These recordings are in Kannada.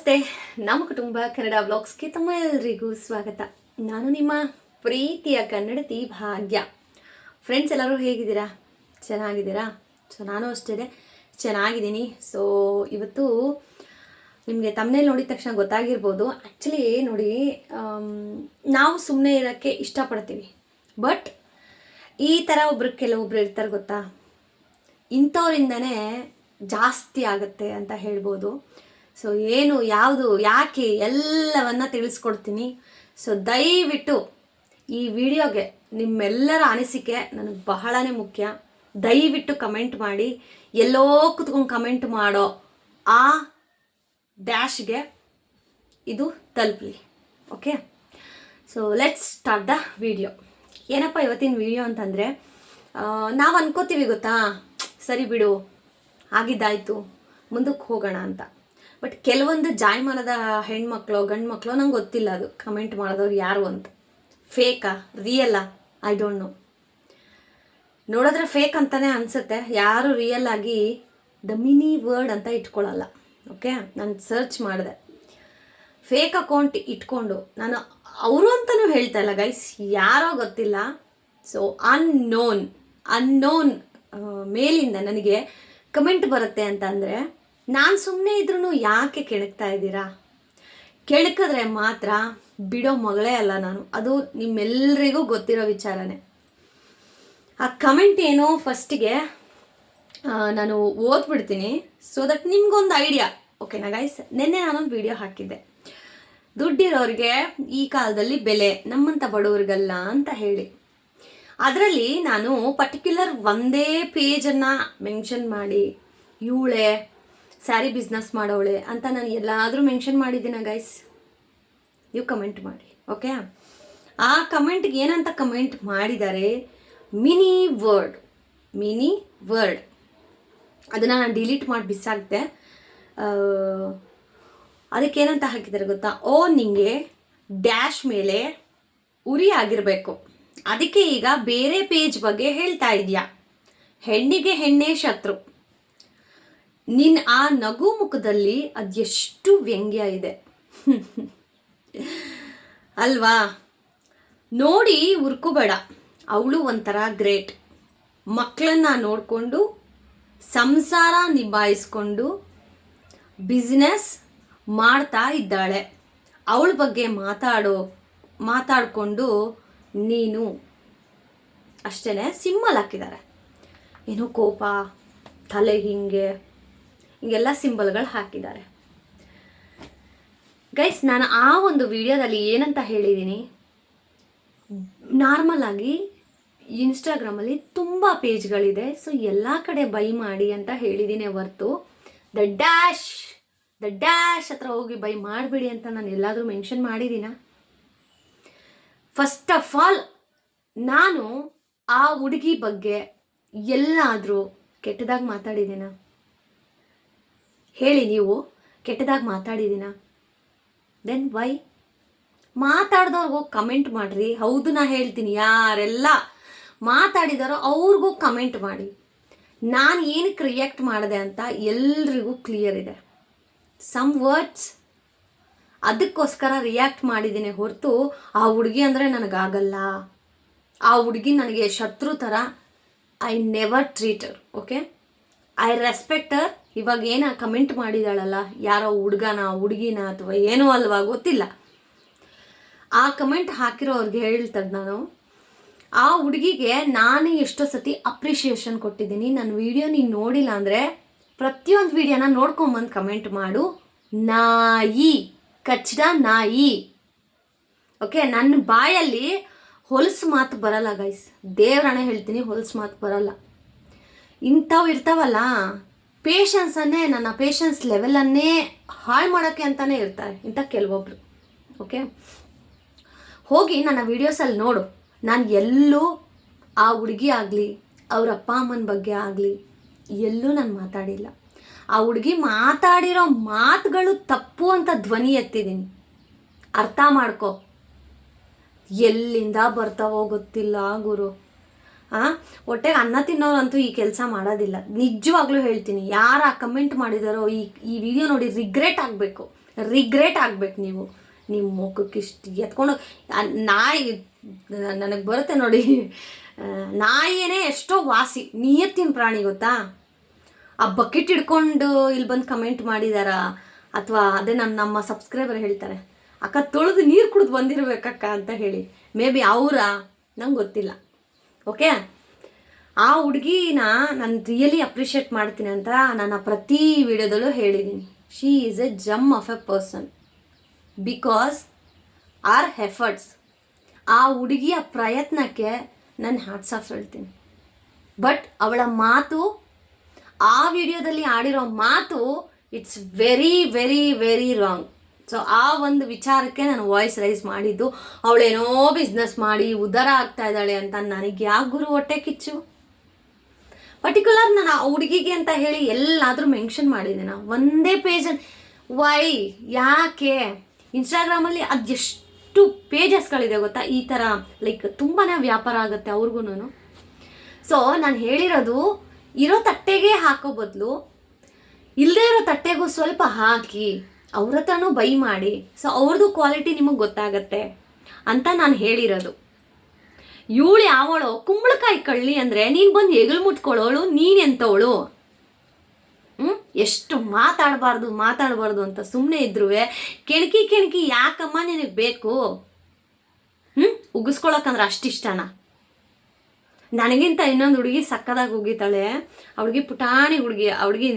ನಮಸ್ತೆ. ನಮ್ಮ ಕುಟುಂಬ ಕನ್ನಡ ಬ್ಲಾಗ್ಸ್ಗೆ ತಮ್ಮ ಎಲ್ರಿಗೂ ಸ್ವಾಗತ. ನಾನು ನಿಮ್ಮ ಪ್ರೀತಿಯ ಕನ್ನಡತಿ ಭಾಗ್ಯ. ಫ್ರೆಂಡ್ಸ್ ಎಲ್ಲರೂ ಹೇಗಿದ್ದೀರಾ? ಚೆನ್ನಾಗಿದ್ದೀರಾ? ಸೊ ನಾನು ಅಷ್ಟೇ ಚೆನ್ನಾಗಿದ್ದೀನಿ. ಸೊ ಇವತ್ತು ನಿಮಗೆ ತಮ್ಮನೇಲಿ ನೋಡಿದ ತಕ್ಷಣ ಗೊತ್ತಾಗಿರ್ಬೋದು. ಆ್ಯಕ್ಚುಲಿ ನೋಡಿ ನಾವು ಸುಮ್ಮನೆ ಇರೋಕ್ಕೆ ಇಷ್ಟಪಡ್ತೀವಿ. ಬಟ್ ಈ ಥರ ಒಬ್ರು ಕೆಲವೊಬ್ರು ಇರ್ತಾರೆ ಗೊತ್ತಾ? ಇಂಥವ್ರಿಂದನೇ ಜಾಸ್ತಿ ಆಗುತ್ತೆ ಅಂತ ಹೇಳ್ಬೋದು. ಸೊ ಏನು, ಯಾವುದು, ಯಾಕೆ, ಎಲ್ಲವನ್ನ ತಿಳಿಸ್ಕೊಡ್ತೀನಿ. ಸೊ ದಯವಿಟ್ಟು ಈ ವಿಡಿಯೋಗೆ ನಿಮ್ಮೆಲ್ಲರ ಅನಿಸಿಕೆ ನನಗೆ ಬಹಳನೇ ಮುಖ್ಯ. ದಯವಿಟ್ಟು ಕಮೆಂಟ್ ಮಾಡಿ. ಎಲ್ಲೋ ಕುತ್ಕೊಂಡು ಕಮೆಂಟ್ ಮಾಡೋ ಆ ಡ್ಯಾಶ್ಗೆ ಇದು ತಲುಪಲಿ. Okay so let's start the video ಏನಪ್ಪ ಇವತ್ತಿನ ವಿಡಿಯೋ ಅಂತಂದರೆ ನಾವು ಅನ್ಕೋತೀವಿ ಗೊತ್ತಾ? ಸರಿ ಬಿಡು, ಆಗಿದ್ದಾಯಿತು ಮುಂದಕ್ಕೆ ಹೋಗೋಣ ಅಂತ. ಬಟ್ ಕೆಲವೊಂದು ಜಾಯಮಾನದ ಹೆಣ್ಮಕ್ಳು ಗಂಡು ನಂಗೆ ಗೊತ್ತಿಲ್ಲ ಅದು. ಕಮೆಂಟ್ ಮಾಡಿದವ್ರು ಯಾರು ಅಂತ. ಫೇಕಾ ರಿಯಲ್ಲಾ ಐ ಡೋಂಟ್ ನೋ ನೋಡಿದ್ರೆ ಫೇಕ್ ಅಂತಾನೆ ಅನಿಸುತ್ತೆ. ಯಾರು ರಿಯಲ್ ಆಗಿ ದ ಮಿನಿ ವರ್ಡ್ ಅಂತ ಇಟ್ಕೊಳ್ಳಲ್ಲ ಓಕೆ ನಾನು ಸರ್ಚ್ ಮಾಡಿದೆ. ಫೇಕ್ ಅಕೌಂಟ್ ಇಟ್ಕೊಂಡು ನಾನು ಅವರು ಅಂತಲೂ ಹೇಳ್ತಾ ಇಲ್ಲ ಗೈಸ್ ಯಾರೋ ಗೊತ್ತಿಲ್ಲ. ಸೊ ಅನ್ನೋನ್ ಅನ್ನೋನ್ ಮೇಲಿಂದ ನನಗೆ ಕಮೆಂಟ್ ಬರುತ್ತೆ ಅಂತ ಅಂದರೆ ನಾನು ಸುಮ್ಮನೆ ಇದ್ರೂ ಯಾಕೆ ಕೆಣಕ್ತಾ ಇದ್ದೀರಾ? ಕೆಣಕಿದ್ರೆ ಮಾತ್ರ ಬಿಡೋ ಮಗಳೇ ಅಲ್ಲ ನಾನು. ಅದು ನಿಮ್ಮೆಲ್ಲರಿಗೂ ಗೊತ್ತಿರೋ ವಿಚಾರನೇ. ಆ ಕಮೆಂಟ್ ಏನೋ ಫಸ್ಟಿಗೆ ನಾನು ಓದ್ಬಿಡ್ತೀನಿ. ಸೊ ದಟ್ ನಿಮ್ಗೊಂದು ಐಡಿಯಾ ಓಕೆನಾ ಗೈಸ್ ನಿನ್ನೆ ನಾನೊಂದು ವಿಡಿಯೋ ಹಾಕಿದ್ದೆ. ದುಡ್ಡಿರೋರಿಗೆ ಈ ಕಾಲದಲ್ಲಿ ಬೆಲೆ ನಮ್ಮಂಥ ಬಡವ್ರಿಗಲ್ಲ ಅಂತ ಹೇಳಿ. ಅದರಲ್ಲಿ ನಾನು ಪರ್ಟಿಕ್ಯುಲರ್ ಒಂದೇ ಪೇಜನ್ನು ಮೆನ್ಷನ್ ಮಾಡಿ, ಇವಳೆ ಸ್ಯಾರಿ ಬಿಸ್ನೆಸ್ ಮಾಡೋಳೆ ಅಂತ ನಾನು ಎಲ್ಲಾದರೂ ಮೆನ್ಷನ್ ಮಾಡಿದ್ದೀನ ಗೈಸ್ ನೀವು ಕಮೆಂಟ್ ಮಾಡಿ ಓಕೆ ಆ ಕಮೆಂಟ್ಗೆ ಏನಂತ ಕಮೆಂಟ್ ಮಾಡಿದ್ದಾರೆ? ಮಿನಿ ವರ್ಡ್ ಮಿನಿ ವರ್ಡ್ ಅದನ್ನು ನಾನು ಡಿಲೀಟ್ ಮಾಡಿ ಬಿಸಾಕ್ದೆ. ಅದಕ್ಕೇನಂತ ಹಾಕಿದ್ದಾರೆ ಗೊತ್ತಾ? ಓ, ನಿಂಗೆ ಡ್ಯಾಶ್ ಮೇಲೆ ಉರಿ ಆಗಿರಬೇಕು. ಅದಕ್ಕೆ ಈಗ ಬೇರೆ ಪೇಜ್ ಬಗ್ಗೆ ಹೇಳ್ತಾ ಇದೆಯಾ? ಹೆಣ್ಣಿಗೆ ಹೆಣ್ಣೇ ಶತ್ರು. ನಿನ್ ಆ ನಗು ಮುಖದಲ್ಲಿ ಅದೆಷ್ಟು ವ್ಯಂಗ್ಯ ಇದೆ. ಅಲ್ವಾ? ನೋಡಿ ಉರ್ಕೋಬೇಡ ಅವಳು ಒಂಥರ ಗ್ರೇಟ್. ಮಕ್ಕಳನ್ನ ನೋಡಿಕೊಂಡು, ಸಂಸಾರ ನಿಭಾಯಿಸ್ಕೊಂಡು ಬಿಸ್ನೆಸ್ ಮಾಡ್ತಾ ಇದ್ದಾಳೆ. ಅವಳ ಬಗ್ಗೆ ಮಾತಾಡೋ, ಮಾತಾಡಿಕೊಂಡು ನೀನು ಅಷ್ಟೇ ಸಿಮ್ಮಲ್ ಹಾಕಿದ್ದಾರೆ ಏನೋ ಕೋಪ, ತಲೆ ಹಿಂಗೆ. ಹಿಂಗೆಲ್ಲ ಸಿಂಬಲ್ಗಳು ಹಾಕಿದ್ದಾರೆ. ಗೈಸ್ ನಾನು ಆ ಒಂದು ವಿಡಿಯೋದಲ್ಲಿ ಏನಂತ ಹೇಳಿದ್ದೀನಿ? ನಾರ್ಮಲ್ ಆಗಿ ಇನ್ಸ್ಟಾಗ್ರಾಮಲ್ಲಿ ತುಂಬ ಪೇಜ್ಗಳಿದೆ. ಸೊ ಎಲ್ಲ ಕಡೆ ಬೈ ಮಾಡಿ ಅಂತ ಹೇಳಿದ್ದೀನಿ ಹೊರ್ತು. ದ ಡ್ಯಾಶ್ ದ ಡ್ಯಾಶ್ ಹತ್ರ ಹೋಗಿ ಬೈ ಮಾಡಬೇಡಿ ಅಂತ ನಾನು ಎಲ್ಲಾದರೂ ಮೆನ್ಷನ್ ಮಾಡಿದ್ದೀನ ಫಸ್ಟ್ ಆಫ್ ಆಲ್ ನಾನು ಆ ಹುಡುಗಿ ಬಗ್ಗೆ ಎಲ್ಲಾದರೂ ಕೆಟ್ಟದಾಗಿ ಮಾತಾಡಿದ್ದೀನ ಹೇಳಿ ನೀವು, ಕೆಟ್ಟದಾಗಿ ಮಾತಾಡಿದ್ದೀನ? ದೆನ್ ವೈ ಮಾತಾಡ್ದವ್ರಿಗೂ ಕಮೆಂಟ್ ಮಾಡಿರಿ. ಹೌದು ನಾ ಹೇಳ್ತೀನಿ ಯಾರೆಲ್ಲ ಮಾತಾಡಿದಾರೋ ಅವ್ರಿಗೂ ಕಮೆಂಟ್ ಮಾಡಿ. ನಾನು ಏನಕ್ಕೆ ರಿಯಾಕ್ಟ್ ಮಾಡಿದೆ ಅಂತ ಎಲ್ರಿಗೂ ಕ್ಲಿಯರ್ ಇದೆ. ಸಮ್ ವರ್ಡ್ಸ್ ಅದಕ್ಕೋಸ್ಕರ ರಿಯಾಕ್ಟ್ ಮಾಡಿದ್ದೀನಿ ಹೊರತು ಆ ಹುಡುಗಿ ಅಂದರೆ ನನಗಾಗಲ್ಲ. ಆ ಹುಡುಗಿ ನನಗೆ ಶತ್ರು ಥರ I never treat her okay I respect ಇವಾಗ ಏನ ಕಮೆಂಟ್ ಮಾಡಿದಾಳಲ್ಲ? ಯಾರೋ ಹುಡುಗನ, ಹುಡುಗಿನ ಅಥವಾ ಏನೋ ಅಲ್ವಾ? ಗೊತ್ತಿಲ್ಲ. ಆ ಕಮೆಂಟ್ ಹಾಕಿರೋ ಅವ್ರಿಗೆ ಹೇಳ್ತದೆ ನಾನು. ಆ ಹುಡುಗಿಗೆ ನಾನು ಎಷ್ಟೋ ಸತಿ ಅಪ್ರಿಷಿಯೇಷನ್ ಕೊಟ್ಟಿದ್ದೀನಿ. ನನ್ನ ವಿಡಿಯೋ ನೀನು ನೋಡಿಲ್ಲ ಅಂದರೆ ಪ್ರತಿಯೊಂದು ವಿಡಿಯೋನ ನೋಡ್ಕೊಂಬಂದು ಕಮೆಂಟ್ ಮಾಡು. ನಾಯಿ. ಕಚ್ಚಡ ನಾಯಿ. ಓಕೆ ನನ್ನ ಬಾಯಲ್ಲಿ ಹೊಲಸು ಮಾತು ಬರಲ್ಲ ಗೈಸ್ ದೇವ್ರಣೆ ಹೇಳ್ತೀನಿ, ಹೊಲಸು ಮಾತು ಬರಲ್ಲ. ಇಂಥವು ಇರ್ತಾವಲ್ಲ ಪೇಷನ್ಸನ್ನೇ ನನ್ನ ಪೇಷನ್ಸ್ ಲೆವೆಲನ್ನೇ ಹಾಳು ಮಾಡೋಕ್ಕೆ ಅಂತಲೇ ಇರ್ತಾರೆ ಇಂಥ ಕೆಲವೊಬ್ರು ಓಕೆ ಹೋಗಿ ನನ್ನ ವೀಡಿಯೋಸಲ್ಲಿ ನೋಡು. ನಾನು ಎಲ್ಲೂ ಆ ಹುಡುಗಿ ಆಗಲಿ, ಅವ್ರ ಅಪ್ಪ ಅಮ್ಮನ ಬಗ್ಗೆ ಆಗಲಿ, ಎಲ್ಲೂ ನಾನು ಮಾತಾಡಿಲ್ಲ. ಆ ಹುಡುಗಿ ಮಾತಾಡಿರೋ ಮಾತುಗಳು ತಪ್ಪು ಅಂತ ಧ್ವನಿ ಎತ್ತಿದ್ದೀನಿ. ಅರ್ಥ ಮಾಡ್ಕೊ. ಎಲ್ಲಿಂದ ಬರ್ತಾವೋ ಗೊತ್ತಿಲ್ಲ ಗುರು. ಹೊಟ್ಟೆಗೆ ಅನ್ನ ತಿನ್ನೋರಂತೂ ಈ ಕೆಲಸ ಮಾಡೋದಿಲ್ಲ. ನಿಜವಾಗ್ಲೂ ಹೇಳ್ತೀನಿ, ಯಾರು ಆ ಕಮೆಂಟ್ ಮಾಡಿದಾರೋ ಈ ಈ ವಿಡಿಯೋ ನೋಡಿ ರಿಗ್ರೆಟ್ ಆಗಬೇಕು. ರಿಗ್ರೆಟ್ ಆಗ್ಬೇಕು ನೀವು. ನಿಮ್ಮ ಮುಖಕ್ಕೆ ಇಷ್ಟು ಎತ್ಕೊಂಡು ನಾಯಿ ನನಗೆ ಬರುತ್ತೆ ನೋಡಿ. ನಾಯಿಯೇ ಎಷ್ಟೋ ವಾಸಿ, ನಿಯತ್ತಿನ ಪ್ರಾಣಿ ಗೊತ್ತಾ? ಆ ಬಕೆಟ್ ಹಿಡ್ಕೊಂಡು ಇಲ್ಲಿ ಬಂದು ಕಮೆಂಟ್ ಮಾಡಿದಾರ? ಅಥವಾ ಅದೇ ನನ್ನ ನಮ್ಮ ಸಬ್ಸ್ಕ್ರೈಬರ್ ಹೇಳ್ತಾರೆ, ಅಕ್ಕ ತೊಳೆದು ನೀರು ಕುಡಿದು ಬಂದಿರಬೇಕಕ್ಕ ಅಂತ ಹೇಳಿ. ಮೇ ಬಿ ಅವರ? ನಂಗೆ ಗೊತ್ತಿಲ್ಲ. ಓಕೆ ಆ ಹುಡುಗಿನ ನಾನು ರಿಯಲಿ ಅಪ್ರಿಷಿಯೇಟ್ ಮಾಡ್ತೀನಿ ಅಂತ ನಾನು ಪ್ರತಿ ವಿಡಿಯೋದಲ್ಲೂ ಹೇಳಿದ್ದೀನಿ she is a gem of a person because our efforts ಆ ಹುಡುಗಿಯ ಪ್ರಯತ್ನಕ್ಕೆ ನಾನು ಹ್ಯಾಟ್ಸ್ ಆಫ್ ಹೇಳ್ತೀನಿ. ಬಟ್ ಅವಳ ಮಾತು, ಆ ವಿಡಿಯೋದಲ್ಲಿ ಆಡಿರೋ ಮಾತು it's very very very wrong so ಆ ಒಂದು ವಿಚಾರಕ್ಕೆ ನಾನು ವಾಯ್ಸ್ ರೈಸ್ ಮಾಡಿದ್ದು. ಅವಳೇನೋ ಬಿಸ್ನೆಸ್ ಮಾಡಿ ಉದರ ಆಗ್ತಾ ಇದ್ದಾಳೆ ಅಂತ ನನಗೆ ಯಾವ ಗುರು ಹೊಟ್ಟೆ ಕಿಚ್ಚು. ಪರ್ಟಿಕ್ಯುಲರ್ ನಾನು ಆ ಹುಡುಗಿಗೆ ಅಂತ ಹೇಳಿ ಎಲ್ಲಾದರೂ ಮೆನ್ಷನ್ ಮಾಡಿದ್ದೀನಿ ಒಂದೇ ಪೇಜಲ್ಲಿ ವೈ ಯಾಕೆ? ಇನ್ಸ್ಟಾಗ್ರಾಮಲ್ಲಿ ಅದೆಷ್ಟು ಪೇಜಸ್ಗಳಿದೆ ಗೊತ್ತಾ? ಈ ಥರ ಲೈಕ್ ತುಂಬಾ ವ್ಯಾಪಾರ ಆಗುತ್ತೆ ಅವ್ರಿಗೂ ಸೊ ನಾನು ಹೇಳಿರೋದು, ಇರೋ ತಟ್ಟೆಗೆ ಹಾಕೋ ಬದಲು ಇಲ್ಲದೇ ಇರೋ ತಟ್ಟೆಗೂ ಸ್ವಲ್ಪ ಹಾಕಿ. ಅವ್ರ ಹತ್ರನೂ ಬೈ ಮಾಡಿ ಸೊ ಅವ್ರದ್ದು ಕ್ವಾಲಿಟಿ ನಿಮಗೆ ಗೊತ್ತಾಗತ್ತೆ ಅಂತ ನಾನು ಹೇಳಿರೋದು. ಇವಳು ಯಾವಳು, ಕುಂಬಳಕಾಯಿ ಕಳ್ಳಿ ಅಂದರೆ ನೀನು ಬಂದು ಹೆಗಲು ಮುಟ್ಕೊಳ್ಳೋಳು ನೀನೆಂತವಳು ಹ್ಞೂ ಎಷ್ಟು ಮಾತಾಡಬಾರ್ದು ಮಾತಾಡಬಾರ್ದು ಅಂತ ಸುಮ್ಮನೆ ಇದ್ರೂ ಕೆಣಕಿ ಕೆಣಕಿ ಯಾಕಮ್ಮ ನಿನಗೆ ಬೇಕು? ಹ್ಞೂ ಉಗಿಸ್ಕೊಳಕಂದ್ರೆ ಅಷ್ಟಿಷ್ಟನಾ ನನಗಿಂತ ಇನ್ನೊಂದು ಹುಡುಗಿ ಸಕ್ಕದಾಗಿ ಹೋಗಿತಾಳೆ ಅವಳಿಗೆ ಪುಟಾಣಿ ಹುಡುಗಿ, ಅವಳಿಗೆ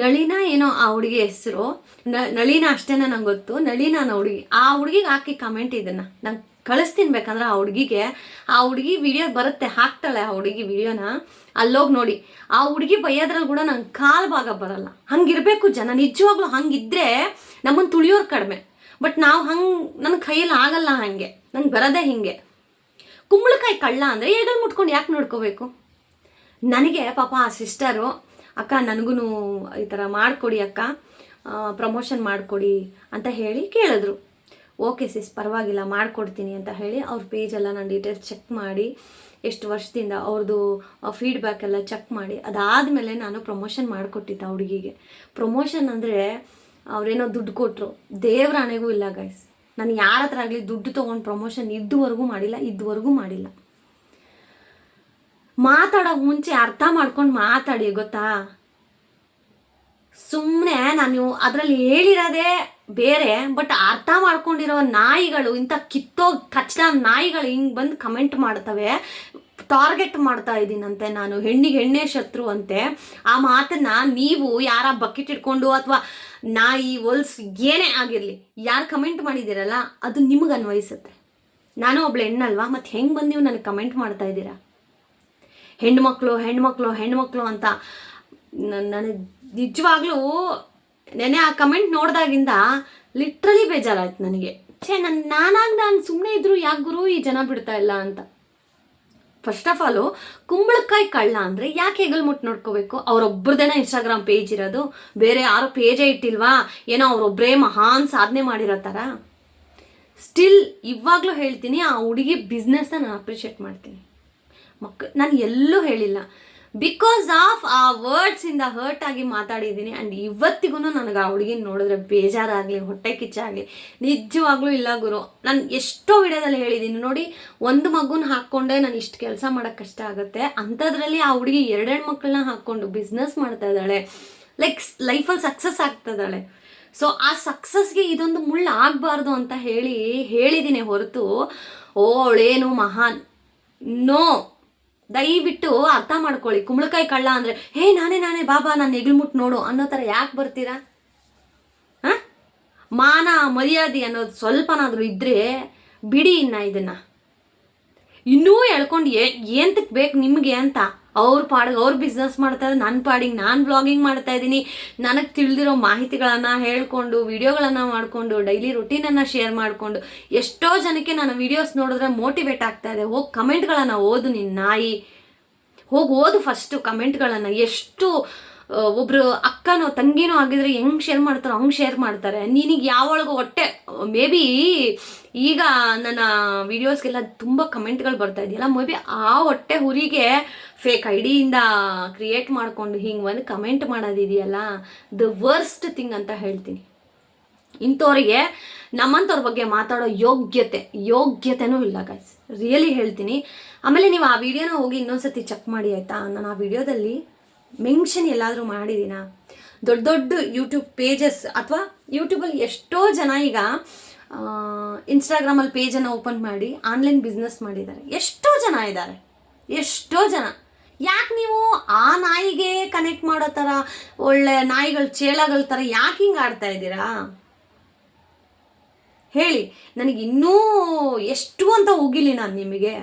ನಳಿನ ಏನೋ ಆ ಹುಡುಗಿ ಹೆಸರು. ನಳಿನ ಅಷ್ಟೇನ ನಂಗೆ ಗೊತ್ತು. ನಳಿನ ಅನ್ನೋ ಹುಡುಗಿ, ಆ ಹುಡುಗಿಗೆ ಹಾಕಿ ಕಮೆಂಟ್ ಇದನ್ನು. ನಂಗೆ ಕಳಿಸ್ತೀನಿ ಬೇಕಂದ್ರೆ ಆ ಹುಡುಗಿಗೆ. ಆ ಹುಡುಗಿ ವಿಡಿಯೋ ಬರುತ್ತೆ, ಹಾಕ್ತಾಳೆ ಆ ಹುಡುಗಿ ವಿಡಿಯೋನ ಅಲ್ಲೋಗಿ ನೋಡಿ, ಆ ಹುಡುಗಿ ಬೈಯೋದ್ರಲ್ಲಿ ಕೂಡ ನಂಗೆ ಕಾಲು ಭಾಗ ಬರಲ್ಲ. ಹಂಗಿರಬೇಕು ಜನ, ನಿಜವಾಗ್ಲೂ ಹಂಗಿದ್ರೆ ನಮ್ಮನ್ನು ತುಳಿಯೋರು ಕಡಿಮೆ. ಬಟ್ ನಾವು ಹಂಗೆ ನನ್ನ ಕೈಯಲ್ಲಿ ಆಗಲ್ಲ ಹಾಗೆ. ನಂಗೆ ಬರೋದೇ ಹಿಂಗೆ. ಕುಂಬಳಕಾಯಿ ಕಳ್ಳ ಅಂದರೆ ಎಗಲ್ ಮುಟ್ಕೊಂಡು ಯಾಕೆ ನೋಡ್ಕೋಬೇಕು? ನನಗೆ ಪಾಪ ಆ ಸಿಸ್ಟರು ಅಕ್ಕ ನನಗೂ ಈ ಥರ ಮಾಡಿಕೊಡಿ ಅಕ್ಕ ಪ್ರಮೋಷನ್ ಮಾಡಿಕೊಡಿ ಅಂತ ಹೇಳಿ ಕೇಳಿದ್ರು. ಓಕೆ ಸಿಸ್ ಪರವಾಗಿಲ್ಲ, ಮಾಡಿಕೊಡ್ತೀನಿ ಅಂತ ಹೇಳಿ ಅವ್ರ ಪೇಜೆಲ್ಲ ನಾನು ಡೀಟೇಲ್ಸ್ ಚೆಕ್ ಮಾಡಿ, ಎಷ್ಟು ವರ್ಷದಿಂದ ಅವ್ರದ್ದು ಫೀಡ್ಬ್ಯಾಕ್ ಎಲ್ಲ ಚೆಕ್ ಮಾಡಿ, ಅದಾದಮೇಲೆ ನಾನು ಪ್ರಮೋಷನ್ ಮಾಡಿಕೊಟ್ಟಿದ್ದೆ ಹುಡುಗಿಗೆ. ಪ್ರಮೋಷನ್ ಅಂದರೆ ಅವರೇನೋ ದುಡ್ಡು ಕೊಟ್ಟರು ದೇವ್ರ ಹಣೆಗೂ ಇಲ್ಲ ಗೈಸ್ ನಾನು ಯಾರ ಹತ್ರ ಆಗಲಿ ದುಡ್ಡು ತೊಗೊಂಡು ಪ್ರಮೋಷನ್ ಇದುವರೆಗೂ ಮಾಡಿಲ್ಲ ಇದುವರೆಗೂ ಮಾಡಿಲ್ಲ. ಮಾತಾಡೋಕೆ ಮುಂಚೆ ಅರ್ಥ ಮಾಡ್ಕೊಂಡು ಮಾತಾಡಿ, ಗೊತ್ತಾ? ಸುಮ್ಮನೆ ನಾನು ಅದರಲ್ಲಿ ಹೇಳಿರೋದೇ ಬೇರೆ, ಬಟ್ ಅರ್ಥ ಮಾಡ್ಕೊಂಡಿರೋ ನಾಯಿಗಳು, ಇಂಥ ಕಿತ್ತೋ ಕಚ್ಚ ನಾಯಿಗಳು ಹಿಂಗೆ ಬಂದು ಕಮೆಂಟ್ ಮಾಡ್ತವೆ ಟಾರ್ಗೆಟ್ ಮಾಡ್ತಾ ಇದ್ದೀನಂತೆ ನಾನು, ಹೆಣ್ಣಿಗೆ ಹೆಣ್ಣೆ ಶತ್ರು ಅಂತೆ. ಆ ಮಾತನ್ನ ನೀವು ಯಾರ ಬಕೆಟ್ ಇಟ್ಕೊಂಡು ಅಥವಾ ನಾಯಿ ಹೊಲ್ಸ್ ಏನೇ ಆಗಿರಲಿ, ಯಾರು ಕಮೆಂಟ್ ಮಾಡಿದ್ದೀರಲ್ಲ, ಅದು ನಿಮಗೆ ಅನ್ವಯಿಸುತ್ತೆ. ನಾನು ಒಬ್ಳು ಹೆಣ್ಣಲ್ವಾ ಮತ್ತು ಹೆಂಗೆ ಬಂದು ನೀವು ನನಗೆ ಕಮೆಂಟ್ ಮಾಡ್ತಾ ಇದ್ದೀರಾ? ಹೆಣ್ಮಕ್ಳು ಹೆಣ್ಮಕ್ಳು ಹೆಣ್ಮಕ್ಳು ಅಂತ. ನನಗೆ ನಿಜವಾಗ್ಲೂ ನೆನೆ ಆ ಕಮೆಂಟ್ ನೋಡಿದಾಗಿಂದ ಲಿಟ್ರಲಿ ಬೇಜಾರಾಯ್ತು ನನಗೆ. ಛೇ ನನ್ನ ನಾನಾಗಿ ನಾನು ಸುಮ್ಮನೆ ಇದ್ರು ಯಾಕೆ ಗುರು ಈ ಜನ ಬಿಡ್ತಾ ಇಲ್ಲ ಅಂತ. ಫಸ್ಟ್ ಆಫ್ ಆಲು ಕುಂಬಳಕಾಯಿ ಕಳ್ಳ ಅಂದರೆ ಯಾಕೆ ಹೆಗಲ್ ಮುಟ್ಟು ನೋಡ್ಕೋಬೇಕು? ಅವರೊಬ್ಬರದೇನ ಇನ್ಸ್ಟಾಗ್ರಾಮ್ ಪೇಜ್ ಇರೋದು, ಬೇರೆ ಯಾರು ಪೇಜೇ ಇಟ್ಟಿಲ್ವಾ? ಏನೋ ಅವರೊಬ್ಬರೇ ಮಹಾನ್ ಸಾಧನೆ ಮಾಡಿರೋ ಥರ ಸ್ಟಿಲ್ ಇವಾಗಲೂ ಹೇಳ್ತೀನಿ, ಆ ಹುಡುಗಿ ಬಿಸ್ನೆಸ್ನ ನಾನು ಅಪ್ರಿಷಿಯೇಟ್ ಮಾಡ್ತೀನಿ. ಮಕ್ ನಾನು ಎಲ್ಲೂ ಹೇಳಿಲ್ಲ. ಬಿಕಾಸ್ ಆಫ್ ಆ ವರ್ಡ್ಸಿಂದ ಹರ್ಟ್ ಆಗಿ ಮಾತಾಡಿದ್ದೀನಿ ಆ್ಯಂಡ್ ಇವತ್ತಿಗೂ ನನಗೆ ಆ ಹುಡುಗಿನ ನೋಡಿದ್ರೆ ಬೇಜಾರಾಗಲಿ, ಹೊಟ್ಟೆ ಕಿಚ್ಚಾಗಲಿ. ನಿಜವಾಗ್ಲೂ ಇಲ್ಲ ಗುರು. ನಾನು ಎಷ್ಟೋ ವಿಡಿಯೋದಲ್ಲಿ ಹೇಳಿದ್ದೀನಿ. ನೋಡಿ, ಒಂದು ಮಗುನ ಹಾಕ್ಕೊಂಡೆ ನಾನು ಇಷ್ಟು ಕೆಲಸ ಮಾಡೋಕ್ಕೆ ಕಷ್ಟ ಆಗುತ್ತೆ. ಅಂಥದ್ರಲ್ಲಿ ಆ ಹುಡುಗಿ ಎರಡೆರಡು ಮಕ್ಕಳನ್ನ ಹಾಕ್ಕೊಂಡು ಬಿಸ್ನೆಸ್ ಮಾಡ್ತಾ ಇದ್ದಾಳೆ. ಲೈಕ್ ಲೈಫಲ್ಲಿ ಸಕ್ಸಸ್ ಆಗ್ತಾ ಸೊ ಆ ಸಕ್ಸಸ್ಗೆ ಇದೊಂದು ಮುಳ್ಳು ಆಗಬಾರ್ದು ಅಂತ ಹೇಳಿ ಹೇಳಿದ್ದೀನಿ ಹೊರತು, ಓ, ಅವಳೇನು ಮಹಾನ್. ನೋ ದಯವಿಟ್ಟು ಅರ್ಥ ಮಾಡ್ಕೊಳ್ಳಿ. ಕುಂಬಳಕಾಯಿ ಕಳ್ಳ ಅಂದರೆ, ಹೇ, ನಾನೇ ನಾನೇ ಬಾಬಾ ನಾನು ಮುಟ್ಟು ನೋಡು ಅನ್ನೋ ಥರ ಯಾಕೆ ಬರ್ತೀರಾ? ಹಾಂ? ಮಾನ, ಮರ್ಯಾದೆ ಅನ್ನೋದು ಸ್ವಲ್ಪನಾದರೂ ಇದ್ದರೆ ಬಿಡಿ ಇನ್ನ ಇದನ್ನು. ಇನ್ನೂ ಎಳ್ಕೊಂಡು ಏ ಏಂತಕ್ಕೆ ಬೇಕು ನಿಮಗೆ ಅಂತ. ಅವ್ರ ಪಾಡಿಗೆ ಅವ್ರು ಬಿಸ್ನೆಸ್ ಮಾಡ್ತಾ ಇದ್ದಾರೆ ನನ್ನ ಪಾಡಿಗೆ ನಾನು ಬ್ಲಾಗಿಂಗ್ ಮಾಡ್ತಾ ಇದ್ದೀನಿ. ನನಗೆ ತಿಳಿದಿರೋ ಮಾಹಿತಿಗಳನ್ನು ಹೇಳ್ಕೊಂಡು ವಿಡಿಯೋಗಳನ್ನು ಮಾಡಿಕೊಂಡು ಡೈಲಿ ರುಟೀನನ್ನು ಶೇರ್ ಮಾಡಿಕೊಂಡು, ಎಷ್ಟೋ ಜನಕ್ಕೆ ನಾನು ವಿಡಿಯೋಸ್ ನೋಡಿದ್ರೆ ಮೋಟಿವೇಟ್ ಆಗ್ತಾ ಇದೆ. ಹೋಗಿ ಕಮೆಂಟ್ಗಳನ್ನು ಓದು ನಿನ್ನ ನಾಯಿ. ಹೋಗಿ ಓದು ಫಸ್ಟು ಕಮೆಂಟ್ಗಳನ್ನು ಎಷ್ಟು ಒಬ್ರು ಅಕ್ಕನೋ ತಂಗಿನೋ ಆಗಿದ್ರೆ ಹೆಂಗ್ ಶೇರ್ ಮಾಡ್ತಾರೋ ಹಂಗೆ ಶೇರ್ ಮಾಡ್ತಾರೆ. ನಿನಗೆ ಯಾವೊಳಗು ಹೊಟ್ಟೆ ಮೇ ಬಿ ಈಗ ನನ್ನ ವಿಡಿಯೋಸ್ಗೆಲ್ಲ ತುಂಬ ಕಮೆಂಟ್ಗಳು ಬರ್ತಾ ಇದೆಯಲ್ಲ ಮೇ ಬಿ ಆ ಹೊಟ್ಟೆ ಹುರಿಗೆ ಫೇಕ್ ಐಡಿಯಿಂದ ಕ್ರಿಯೇಟ್ ಮಾಡಿಕೊಂಡು ಹಿಂಗೆ ಒಂದು ಕಮೆಂಟ್ ಮಾಡೋದಿದೆಯಲ್ಲ ದ ವರ್ಸ್ಟ್ ಥಿಂಗ್ ಅಂತ ಹೇಳ್ತೀನಿ. ಇಂಥವ್ರಿಗೆ, ನಮ್ಮಂಥವ್ರ ಬಗ್ಗೆ ಮಾತಾಡೋ ಯೋಗ್ಯತೆ, ಯೋಗ್ಯತೆನೂ ಇಲ್ಲ ಗೈಸ್ ರಿಯಲಿ ಹೇಳ್ತೀನಿ. ಆಮೇಲೆ ನೀವು ಆ ವಿಡಿಯೋನ ಹೋಗಿ ಇನ್ನೊಂದ್ಸತಿ ಚೆಕ್ ಮಾಡಿ, ಆಯಿತಾ? ನಾನು ಆ ವಿಡಿಯೋದಲ್ಲಿ ಮೆನ್ಷನ್ ಎಲ್ಲಾದರೂ ಮಾಡಿದ್ದೀನಾ ದೊಡ್ಡ ದೊಡ್ಡ ಯೂಟ್ಯೂಬ್ ಪೇಜಸ್ ಅಥವಾ ಯೂಟ್ಯೂಬಲ್ಲಿ ಎಷ್ಟೋ ಜನ ಈಗ ಇನ್ಸ್ಟಾಗ್ರಾಮಲ್ಲಿ ಪೇಜನ್ನು ಓಪನ್ ಮಾಡಿ ಆನ್ಲೈನ್ ಬಿಸ್ನೆಸ್ ಮಾಡಿದ್ದಾರೆ. ಎಷ್ಟೋ ಜನ ಇದ್ದಾರೆ. ಎಷ್ಟೋ ಜನ. ಯಾಕೆ ನೀವು ಆ ನಾಯಿಗೆ ಕನೆಕ್ಟ್ ಮಾಡೋ ಥರ ಒಳ್ಳೆ ನಾಯಿಗಳು ಚೇಳಗಳ ಥರ ಯಾಕೆ ಹಿಂಗೆ ಆಡ್ತಾ ಇದ್ದೀರಾ? ಹೇಳಿ. ನನಗೆ ಇನ್ನೂ ಎಷ್ಟು ಅಂತ ಹೋಗಿಲಿ ನಾನು ನಿಮಗೆ.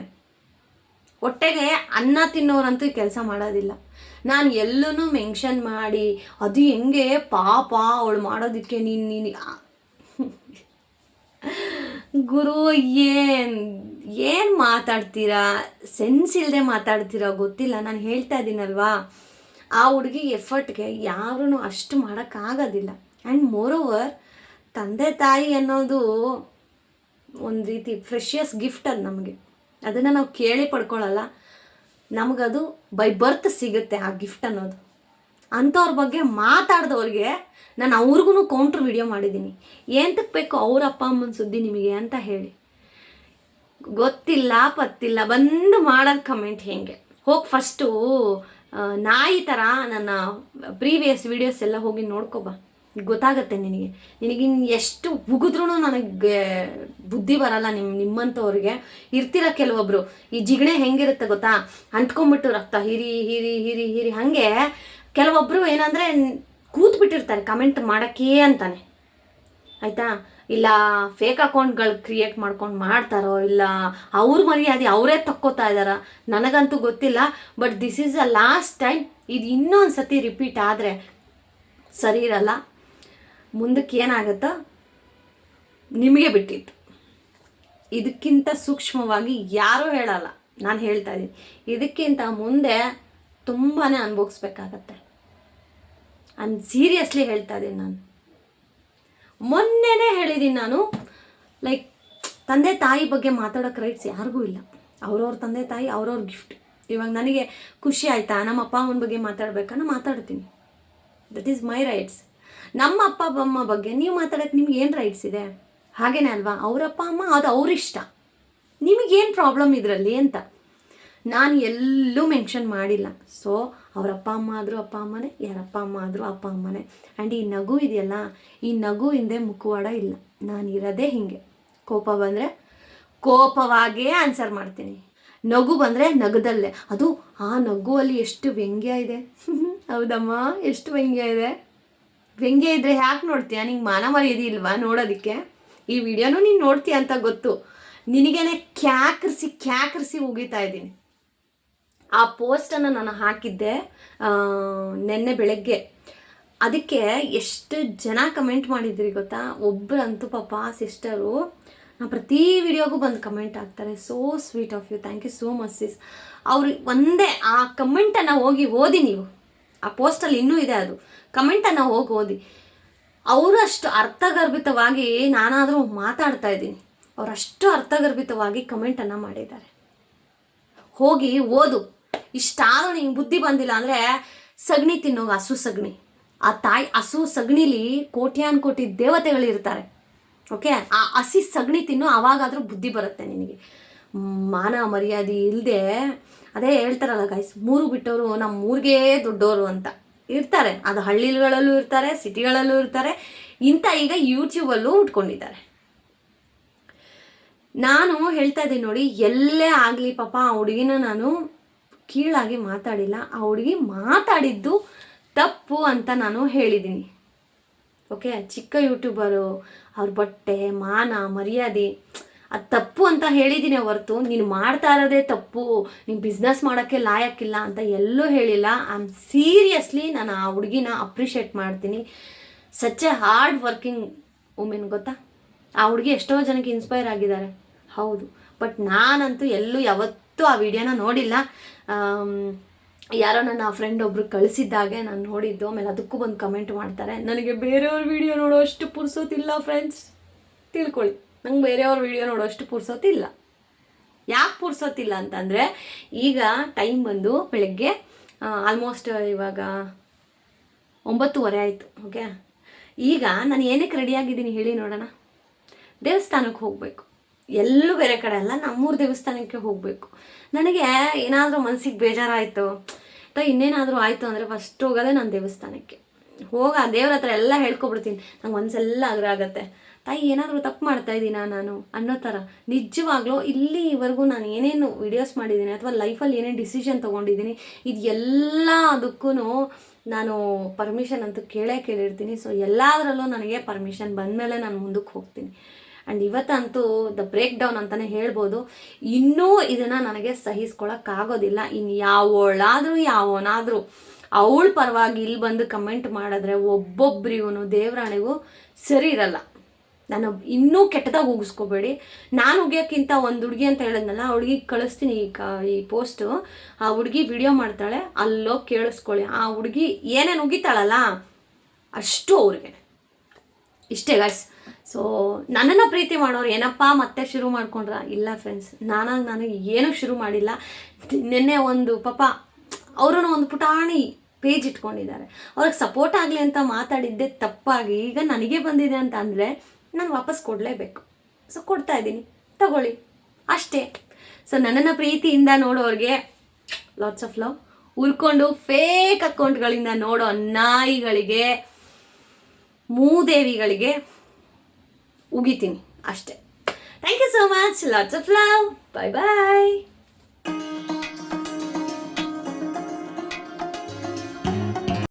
ಹೊಟ್ಟೆಗೆ ಅನ್ನ ತಿನ್ನೋರಂತೂ ಕೆಲಸ ಮಾಡೋದಿಲ್ಲ. ನಾನು ಎಲ್ಲೂ ಮೆನ್ಷನ್ ಮಾಡಿ, ಅದು ಹೆಂಗೆ ಪಾಪ ಅವಳು ಮಾಡೋದಕ್ಕೆ ನೀನು ನೀನು ಗುರು, ಏನು ಏನು ಮಾತಾಡ್ತೀರಾ? ಸೆನ್ಸ್ ಇಲ್ಲದೆ ಮಾತಾಡ್ತೀರಾ ಗೊತ್ತಿಲ್ಲ. ನಾನು ಹೇಳ್ತಾ ಇದ್ದೀನಲ್ವಾ? ಆ ಹುಡುಗಿ ಎಫರ್ಟ್ಗೆ ಯಾರೂ ಅಷ್ಟು ಮಾಡೋಕ್ಕಾಗೋದಿಲ್ಲ ಆ್ಯಂಡ್ ಮೋರ್ ಓವರ್ ತಂದೆ ತಾಯಿ ಅನ್ನೋದು ಒಂದು ರೀತಿ ಫ್ರೆಶಿಯಸ್ ಗಿಫ್ಟ್ ಅದು ನಮಗೆ. ಅದನ್ನು ನಾವು ಕೇಳಿ ಪಡ್ಕೊಳ್ಳಲ್ಲ ನಮಗದು ಬೈ ಬರ್ತ್ ಸಿಗುತ್ತೆ ಆ ಗಿಫ್ಟ್ ಅನ್ನೋದು. ಅಂಥವ್ರ ಬಗ್ಗೆ ಮಾತಾಡಿದವ್ರಿಗೆ ನಾನು ಅವ್ರಿಗೂ ಕೌಂಟ್ರ್ ವಿಡಿಯೋ ಮಾಡಿದ್ದೀನಿ ಎಂತಕ್ಕೆ ಬೇಕು ಅವ್ರ ಅಪ್ಪ ಅಮ್ಮನ ಸುದ್ದಿ ನಿಮಗೆ? ಅಂತ ಹೇಳಿ. ಗೊತ್ತಿಲ್ಲ, ಪತ್ತಿಲ್ಲ, ಬಂದು ಮಾಡೋದು ಕಮೆಂಟ್ ಹೇಗೆ? ಹೋಗಿ ಫಸ್ಟು ನಾಯಿ ಥರ ನನ್ನ ಪ್ರೀವಿಯಸ್ ವೀಡಿಯೋಸ್ ಎಲ್ಲ ಹೋಗಿ ನೋಡ್ಕೊಬಾ ಗೊತ್ತಾಗತ್ತೆ ನಿನಗೆ. ನಿನಗಿನ್ ಎಷ್ಟು ಉಗಿದ್ರೂ ನನಗೆ ಬುದ್ಧಿ ಬರಲ್ಲ ನಿಮ್ಮ ನಿಮ್ಮಂಥವ್ರಿಗೆ. ಇರ್ತೀರ ಕೆಲವೊಬ್ರು. ಈ ಜಿಗಣೆ ಹೆಂಗಿರುತ್ತೆ ಗೊತ್ತಾ? ಅಂಟ್ಕೊಂಬಿಟ್ಟು ರಕ್ತ ಹಿರಿ ಹಿರಿ ಹಿರಿ ಹಿರಿ. ಹಾಗೆ ಕೆಲವೊಬ್ರು ಏನಂದರೆ ಕೂತ್ ಬಿಟ್ಟಿರ್ತಾರೆ ಕಮೆಂಟ್ ಮಾಡೋಕ್ಕೇ ಅಂತಾನೆ. ಆಯಿತಾ? ಇಲ್ಲ ಫೇಕ್ ಅಕೌಂಟ್ಗಳು ಕ್ರಿಯೇಟ್ ಮಾಡ್ಕೊಂಡು ಮಾಡ್ತಾರೋ ಇಲ್ಲ, ಅವ್ರ ಮರ್ಯಾದೆ ಅವರೇ ತಕ್ಕೋತಾ ಇದ್ದಾರ? ನನಗಂತೂ ಗೊತ್ತಿಲ್ಲ but this is a last time ಇದು ಇನ್ನೊಂದು ಸತಿ ರಿಪೀಟ್ ಆದರೆ ಸರಿ ಇರಲ್ಲ. ಮುಂದಕ್ಕೆ ಏನಾಗುತ್ತೋ? ನಿಮಗೆ ಬಿಟ್ಟಿತ್ತು. ಇದಕ್ಕಿಂತ ಸೂಕ್ಷ್ಮವಾಗಿ ಯಾರೂ ಹೇಳಲ್ಲ. ನಾನು ಹೇಳ್ತಾ ಇದ್ದೀನಿ. ಇದಕ್ಕಿಂತ ಮುಂದೆ ತುಂಬಾ ಅನುಭವಿಸ್ಬೇಕಾಗತ್ತೆ ಅನ್ ಸೀರಿಯಸ್ಲಿ ಹೇಳ್ತಾ ಇದ್ದೀನಿ ನಾನು. ಮೊನ್ನೆನೇ ಹೇಳಿದ್ದೀನಿ ನಾನು ಲೈಕ್ ತಂದೆ ತಾಯಿ ಬಗ್ಗೆ ಮಾತಾಡೋಕೆ ರೈಟ್ಸ್ ಯಾರಿಗೂ ಇಲ್ಲ. ಅವ್ರವ್ರ ತಂದೆ ತಾಯಿ, ಅವ್ರವ್ರ ಗಿಫ್ಟ್ ಇವಾಗ ನನಗೆ ಖುಷಿ ಆಯಿತಾ? ನಮ್ಮ ಅಪ್ಪ ಅಮ್ಮನ ಬಗ್ಗೆ ಮಾತಾಡ್ಬೇಕನ್ನು ಮಾತಾಡ್ತೀನಿ. ದಟ್ ಈಸ್ ಮೈ ರೈಟ್ಸ್ ನಮ್ಮ ಅಪ್ಪ ಅಮ್ಮ ಬಗ್ಗೆ ನೀವು ಮಾತಾಡೋಕ್ಕೆ ನಿಮ್ಗೆ ಏನು ರೈಟ್ಸ್ ಇದೆ? ಹಾಗೇನೆ ಅಲ್ವಾ? ಅವರಪ್ಪ ಅಮ್ಮ ಅದು ಅವರಿಷ್ಟ ನಿಮಗೇನು ಪ್ರಾಬ್ಲಮ್ ಇದರಲ್ಲಿ ಅಂತ? ನಾನು ಎಲ್ಲೂ ಮೆನ್ಷನ್ ಮಾಡಿಲ್ಲ. ಸೊ ಅವ್ರ ಅಪ್ಪ, ಅಮ್ಮ ಆದರೂ ಅಪ್ಪ, ಅಮ್ಮನೇ ಯಾರಪ್ಪ ಅಮ್ಮ ಆದರೂ ಅಪ್ಪ, ಅಮ್ಮನೇ. ಆ್ಯಂಡ್ ಈ ನಗು ಇದೆಯಲ್ಲ, ಈ ನಗು ಹಿಂದೆ ಮುಖವಾಡ ಇಲ್ಲ. ನಾನು ಇರೋದೇ ಹಿಂಗೆ. ಕೋಪ ಬಂದರೆ ಕೋಪವಾಗಿಯೇ ಆನ್ಸರ್ ಮಾಡ್ತೀನಿ. ನಗು ಬಂದರೆ ನಗದಲ್ಲೇ. ಅದು ಆ ನಗುವಲ್ಲಿ ಎಷ್ಟು ವ್ಯಂಗ್ಯ ಇದೆ. ಹೌದಮ್ಮ? ಎಷ್ಟು ವ್ಯಂಗ್ಯ ಇದೆ. ವ್ಯಂಗ್ಯ ಇದ್ದರೆ ಯಾಕೆ ನೋಡ್ತೀಯ? ನಿಂಗೆ ಮಾನ ಮರ್ಯಾದೆ ಇಲ್ವಾ ನೋಡೋದಕ್ಕೆ? ಈ ವಿಡಿಯೋನು ನೀನು ನೋಡ್ತೀಯ ಅಂತ ಗೊತ್ತು. ನಿನಗೇನೆ ಕ್ಯಾಕರಿಸಿ ಕ್ಯಾಕರಿಸಿ ಉಗಿತಾ ಇದ್ದೀನಿ. ಆ ಪೋಸ್ಟನ್ನು ನಾನು ಹಾಕಿದ್ದೆ ನಿನ್ನೆ ಬೆಳಗ್ಗೆ. ಅದಕ್ಕೆ ಎಷ್ಟು ಜನ ಕಮೆಂಟ್ ಮಾಡಿದ್ರಿ ಗೊತ್ತಾ? ಒಬ್ಬರಂತೂ ಪಾಪ ಸಿಸ್ಟರು ಪ್ರತಿ ವಿಡಿಯೋಗೂ ಬಂದು ಕಮೆಂಟ್ ಹಾಕ್ತಾರೆ. So sweet of you thank you so much sis ಅವ್ರಿಗೆ ಒಂದೇ ಆ ಕಮೆಂಟನ್ನು ಹೋಗಿ ಓದಿ ನೀವು. ಆ ಪೋಸ್ಟಲ್ಲಿ ಇನ್ನೂ ಇದೆ ಅದು. ಕಮೆಂಟನ್ನು ಹೋಗಿ ಓದಿ. ಅವರು ಅಷ್ಟು ಅರ್ಥಗರ್ಭಿತವಾಗಿ ನಾನಾದರೂ ಮಾತಾಡ್ತಾ ಇದ್ದೀನಿ. ಅವರಷ್ಟು ಅರ್ಥಗರ್ಭಿತವಾಗಿ ಕಮೆಂಟನ್ನು ಮಾಡಿದ್ದಾರೆ. ಹೋಗಿ ಓದು. ಇಷ್ಟಾದರೂ ನಿಂಗೆ ಬುದ್ಧಿ ಬಂದಿಲ್ಲ ಅಂದರೆ ಸಗಣಿ ತಿನ್ನೋ ಹಸು ಸಗಣಿ. ಆ ತಾಯಿ ಹಸು ಸಗಣಿಲಿ ಕೋಟ್ಯಾನ್ ಕೋಟಿ ದೇವತೆಗಳಿರ್ತಾರೆ. ಓಕೆ ಆ ಹಸಿ ಸಗಣಿ ತಿನ್ನು ಅವಾಗಾದರೂ ಬುದ್ಧಿ ಬರುತ್ತೆ ನಿನಗೆ. ಮಾನ ಮರ್ಯಾದೆ ಇಲ್ಲದೆ ಅದೇ ಹೇಳ್ತಾರಲ್ಲ ಗೈಸ್ ಮೂರು ಬಿಟ್ಟವರು ನಮ್ಮ ಊರಿಗೆ ದೊಡ್ಡವರು ಅಂತ. ಇರ್ತಾರೆ. ಅದು ಹಳ್ಳಿಗಳಲ್ಲೂ ಇರ್ತಾರೆ, ಸಿಟಿಗಳಲ್ಲೂ ಇರ್ತಾರೆ. ಇಂಥ ಈಗ ಯೂಟ್ಯೂಬಲ್ಲೂ ಉಟ್ಕೊಂಡಿದ್ದಾರೆ. ನಾನು ಹೇಳ್ತಾ ಇದ್ದೀನಿ ನೋಡಿ, ಎಲ್ಲೇ ಆಗಲಿ ಪಾಪ ಆ ಹುಡುಗಿನ ನಾನು ಕೀಳಾಗಿ ಮಾತಾಡಿಲ್ಲ. ಆ ಹುಡುಗಿ ಮಾತಾಡಿದ್ದು ತಪ್ಪು ಅಂತ ನಾನು ಹೇಳಿದ್ದೀನಿ. ಓಕೆ ಚಿಕ್ಕ ಯೂಟ್ಯೂಬರು ಅವ್ರ ಬಟ್ಟೆ, ಮಾನ, ಮರ್ಯಾದೆ. ಅದು ತಪ್ಪು ಅಂತ ಹೇಳಿದ್ದೀನಿ ಹೊರತು. ನೀನು ಮಾಡ್ತಾ ಇರೋದೇ ತಪ್ಪು. ನೀನು ಬಿಸ್ನೆಸ್ ಮಾಡೋಕ್ಕೆ ಲಾಯಕ್ಕಿಲ್ಲ ಅಂತ ಎಲ್ಲೂ ಹೇಳಿಲ್ಲ. ಐ ಆಮ್ ಸೀರಿಯಸ್ಲಿ ನಾನು ಆ ಹುಡುಗಿನ ಅಪ್ರಿಷಿಯೇಟ್ ಮಾಡ್ತೀನಿ. Such a hard working women ಗೊತ್ತಾ? ಆ ಹುಡುಗಿ ಎಷ್ಟೋ ಜನಕ್ಕೆ ಇನ್ಸ್ಪೈರ್ ಆಗಿದ್ದಾರೆ. ಹೌದು. ಬಟ್ ನಾನಂತೂ ಎಲ್ಲೂ ಯಾವತ್ತೂ ಆ ವಿಡಿಯೋನ ನೋಡಿಲ್ಲ. ಯಾರೋ ನನ್ನ ಫ್ರೆಂಡ್ ಒಬ್ರು ಕಳಿಸಿದ್ದಾಗೆ ನಾನು ನೋಡಿದ್ದು. ಆಮೇಲೆ ಅದಕ್ಕೂ ಬಂದು ಕಮೆಂಟ್ ಮಾಡ್ತಾರೆ. ನನಗೆ ಬೇರೆಯವ್ರ ವಿಡಿಯೋ ನೋಡೋ ಅಷ್ಟು ಪುರ್ಸೋತಿಲ್ಲ ಫ್ರೆಂಡ್ಸ್ ತಿಳ್ಕೊಳ್ಳಿ. ನಂಗೆ ಬೇರೆಯವ್ರ ವಿಡಿಯೋ ನೋಡೋಷ್ಟು ಪುರ್ಸೋತಿಲ್ಲ ಯಾಕೆ ಪುರ್ಸೋತಿಲ್ಲ ಅಂತಂದರೆ, ಈಗ ಟೈಮ್ ಬಂದು ಬೆಳಗ್ಗೆ ಆಲ್ಮೋಸ್ಟ್ ಇವಾಗ ಒಂಬತ್ತುವರೆ ಆಯಿತು ಓಕೆ ಈಗ ನಾನು ಏನಕ್ಕೆ ರೆಡಿಯಾಗಿದ್ದೀನಿ ಹೇಳಿ ನೋಡೋಣ. ದೇವಸ್ಥಾನಕ್ಕೆ ಹೋಗಬೇಕು. ಎಲ್ಲೂ ಬೇರೆ ಕಡೆ ಅಲ್ಲ, ನಮ್ಮೂರು ದೇವಸ್ಥಾನಕ್ಕೆ ಹೋಗಬೇಕು. ನನಗೆ ಏನಾದರೂ ಮನಸ್ಸಿಗೆ ಬೇಜಾರಾಯಿತು, ಅಥವಾ ಇನ್ನೇನಾದರೂ ಆಯಿತು ಅಂದರೆ ಫಸ್ಟ್ ಹೋಗೋದೇ ನಾನು ದೇವಸ್ಥಾನಕ್ಕೆ. ಹೋಗ, ದೇವ್ರ ಹತ್ರ ಎಲ್ಲ ಹೇಳ್ಕೊಬಿಡ್ತೀನಿ. ನಂಗೆ ಮನಸ್ಸೆಲ್ಲ ಆಗ್ರ ಆಗತ್ತೆ. ತಾಯಿ, ಏನಾದರೂ ತಪ್ಪು ಮಾಡ್ತಾ ಇದ್ದೀನಾ ನಾನು? ಅನ್ನೋ ಥರ. ನಿಜವಾಗ್ಲೂ ಇಲ್ಲಿವರೆಗೂ ನಾನು ಏನೇನು ವಿಡಿಯೋಸ್ ಮಾಡಿದ್ದೀನಿ ಅಥವಾ ಲೈಫಲ್ಲಿ ಏನೇನು ಡಿಸಿಷನ್ ತೊಗೊಂಡಿದ್ದೀನಿ ಇದು ಎಲ್ಲ ಅದಕ್ಕೂ ನಾನು ಪರ್ಮಿಷನ್ ಅಂತೂ ಕೇಳೇ ಕೇಳಿರ್ತೀನಿ. ಸೊ ಎಲ್ಲದರಲ್ಲೂ ನನಗೆ ಪರ್ಮಿಷನ್ ಬಂದಮೇಲೆ ನಾನು ಮುಂದಕ್ಕೆ ಹೋಗ್ತೀನಿ. ಆ್ಯಂಡ್ ಇವತ್ತಂತೂ ದ ಬ್ರೇಕ್ ಡೌನ್ ಅಂತಲೇ ಹೇಳ್ಬೋದು. ಇನ್ನೂ ಇದನ್ನು ನನಗೆ ಸಹಿಸ್ಕೊಳಕ್ಕಾಗೋದಿಲ್ಲ. ಇನ್ನು ಯಾವಳಾದರೂ, ಯಾವನಾದರೂ, ಅವಳ ಪರವಾಗಿ ಇಲ್ಲಿ ಬಂದು ಕಮೆಂಟ್ ಮಾಡಿದ್ರೆ ಒಬ್ಬೊಬ್ಬರಿಗೂ ದೇವರಾಣಿಗೂ ಸರಿ ಇರಲ್ಲ. ನಾನು ಇನ್ನೂ ಕೆಟ್ಟದಾಗ ಉಗಿಸ್ಕೋಬೇಡಿ. ನಾನು ಉಗಿಯೋಕ್ಕಿಂತ ಒಂದು ಹುಡುಗಿ ಅಂತ ಹೇಳಿದ್ನಲ್ಲ, ಆ ಕಳಿಸ್ತೀನಿ ಈ ಕ, ಈ ಪೋಸ್ಟು. ಆ ಹುಡುಗಿ ವಿಡಿಯೋ ಮಾಡ್ತಾಳೆ ಅಲ್ಲೋಗಿ ಕೇಳಿಸ್ಕೊಳ್ಳಿ. ಆ ಹುಡುಗಿ ಏನೇನು ಉಗಿತಾಳಲ್ಲ, ಅಷ್ಟು ಅವ್ರಿಗೆ. ಇಷ್ಟೇ ಗಾಯ್ಸ್ ಸೊ ನನ್ನನ್ನು ಪ್ರೀತಿ ಮಾಡೋರು ಏನಪ್ಪ ಮತ್ತೆ ಶುರು ಮಾಡ್ಕೊಂಡ್ರ? ಇಲ್ಲ ಫ್ರೆಂಡ್ಸ್ ನಾನಾಗಿ ನನಗೆ ಏನೂ ಶುರು ಮಾಡಿಲ್ಲ. ನಿನ್ನೆ ಒಂದು ಪಾಪ ಅವರು ಒಂದು ಪುಟಾಣಿ ಪೇಜ್ ಇಟ್ಕೊಂಡಿದ್ದಾರೆ. ಅವ್ರಿಗೆ ಸಪೋರ್ಟ್ ಆಗಲಿ ಅಂತ ಮಾತಾಡಿದ್ದೆ ತಪ್ಪಾಗಿ. ಈಗ ನನಗೆ ಬಂದಿದೆ ಅಂತ ಅಂದರೆ ನಾನು ವಾಪಸ್ ಕೊಡಲೇಬೇಕು. ಸೊ ಕೊಡ್ತಾ ಇದ್ದೀನಿ. ತಗೊಳ್ಳಿ. ಅಷ್ಟೇ. ಸೊ ನನ್ನನ್ನು ಪ್ರೀತಿಯಿಂದ ನೋಡೋರಿಗೆ ಲಾಟ್ಸ್ ಆಫ್ ಲವ್ ಉರ್ಕೊಂಡು ಫೇಕ್ ಅಕೌಂಟ್ಗಳಿಂದ ನೋಡೋ ನಾಯಿಗಳಿಗೆ, ಮೂದೇವಿಗಳಿಗೆ ಉಗಿತೀನಿ. ಅಷ್ಟೇ. Thank you so much lots of love bye bye